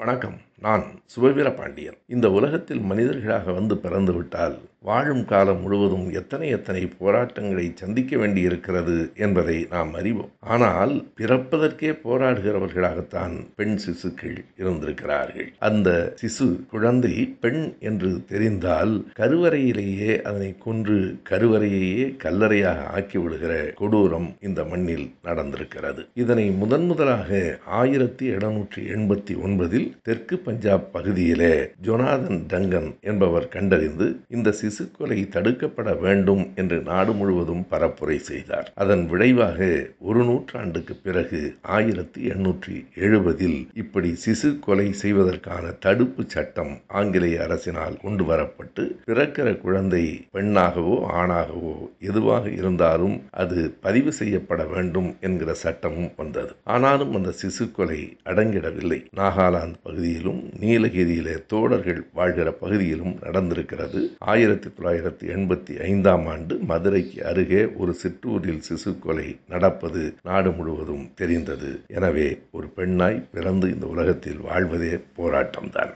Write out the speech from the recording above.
வணக்கம். நான் சுபவீர பாண்டியன் இந்த உலகத்தில் மனிதர்களாக வந்து பிறந்துவிட்டால் வாழும் காலம் முழுவதும் எத்தனை எத்தனை போராட்டங்களை சந்திக்க வேண்டியிருக்கிறது என்பதை நாம் அறிவோம். ஆனால் பிறப்பதற்கே போராடுகிறவர்களாகத்தான் பெண் சிசுக்கள் இருந்திருக்கிறார்கள். அந்த சிசு குழந்தை பெண் என்று தெரிந்தால் கருவறையிலேயே அதனை கொன்று கருவறையையே கல்லறையாக ஆக்கிவிடுகிற கொடூரம் இந்த மண்ணில் நடந்திருக்கிறது. இதனை முதன் முதலாக ஆயிரத்தி எழுநூற்றி எண்பத்தி ஒன்பதில் தெற்கு பஞ்சாப் பகுதியிலே ஜொனாதன் டங்கன் என்பவர் கண்டறிந்து இந்த சிசு கொலை தடுக்கப்பட வேண்டும் என்று நாடு முழுவதும் பரப்புரை செய்தார். அதன் விளைவாக ஒரு நூற்றாண்டுக்கு பிறகு ஆயிரத்தி எண்ணூற்றி எழுபதில் இப்படி சிசு கொலை செய்வதற்கான தடுப்பு சட்டம் ஆங்கிலேய அரசினால் கொண்டு வரப்பட்டு பிறக்கிற குழந்தை பெண்ணாகவோ ஆணாகவோ எதுவாக இருந்தாலும் அது பதிவு செய்யப்பட வேண்டும் என்கிற சட்டமும் வந்தது. ஆனாலும் அந்த சிசு கொலை அடங்கிடவில்லை. நாகாலாந்து பகுதியிலும் நீலகிரியிலே தோழர்கள் வாழ்கிற பகுதியிலும் நடந்திருக்கிறது. ஆயிரத்தி தொள்ளாயிரத்தி எண்பத்தி ஐந்தாம் ஆண்டு மதுரைக்கு அருகே ஒரு சிற்றூரில் சிசு கொலை நடப்பது நாடு முழுவதும் தெரிந்தது. எனவே ஒரு பெண்ணாய் பிறந்து இந்த உலகத்தில் வாழ்வதே போராட்டம்தான்.